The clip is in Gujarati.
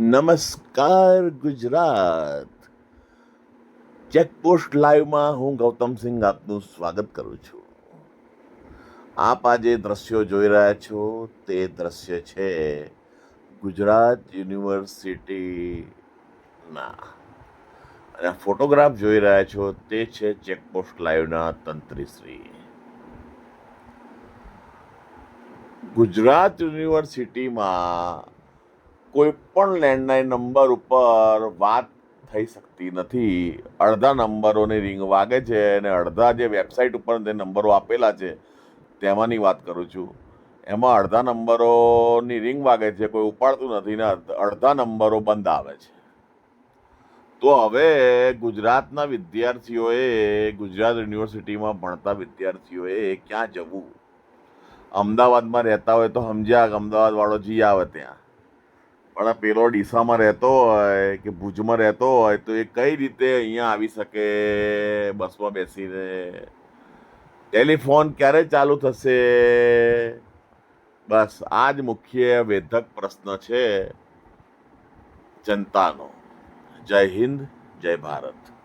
નમસ્કાર ગુજરાત. ચેકપોસ્ટ લાઈવમાં હું ગૌતમ સિંઘ આપનું સ્વાગત કરું છું. આપ આજે દ્રશ્યો જોઈ રહ્યા છો, તે દ્રશ્ય છે ગુજરાત યુનિવર્સિટીના. અને ફોટોગ્રાફ જોઈ રહ્યા છો, તે છે ચેકપોસ્ટ લાઈવના તંત્રીશ્રી. ગુજરાત યુનિવર્સિટીમાં કોઈ પણ લેન્ડલાઇન નંબર ઉપર વાત થઈ શકતી નથી. અડધા નંબરોની રિંગ વાગે છે અને અડધા જે વેબસાઇટ ઉપર જે નંબરો આપેલા છે, તેમાંની વાત કરું છું. એમાં અડધા નંબરોની રિંગ વાગે છે, કોઈ ઉપાડતું નથી ને અડધા નંબરો બંધ આવે છે. તો હવે ગુજરાતના વિદ્યાર્થીઓએ, ગુજરાત યુનિવર્સિટીમાં ભણતા વિદ્યાર્થીઓએ ક્યાં જવું? અમદાવાદમાં રહેતા હોય તો સમજ્યા કે અમદાવાદ વાળો જી આવે ત્યાં. પણ પેલો ડીસામાં રહેતો હોય કે ભુજમાં રહેતો હોય તો એ કઈ રીતે અહીંયા આવી શકે બસમાં બેસીને? ટેલિફોન ક્યારે ચાલુ થશે? બસ, આ જ મુખ્ય વેધક પ્રશ્ન છે જનતાનો. જય હિન્દ, જય ભારત.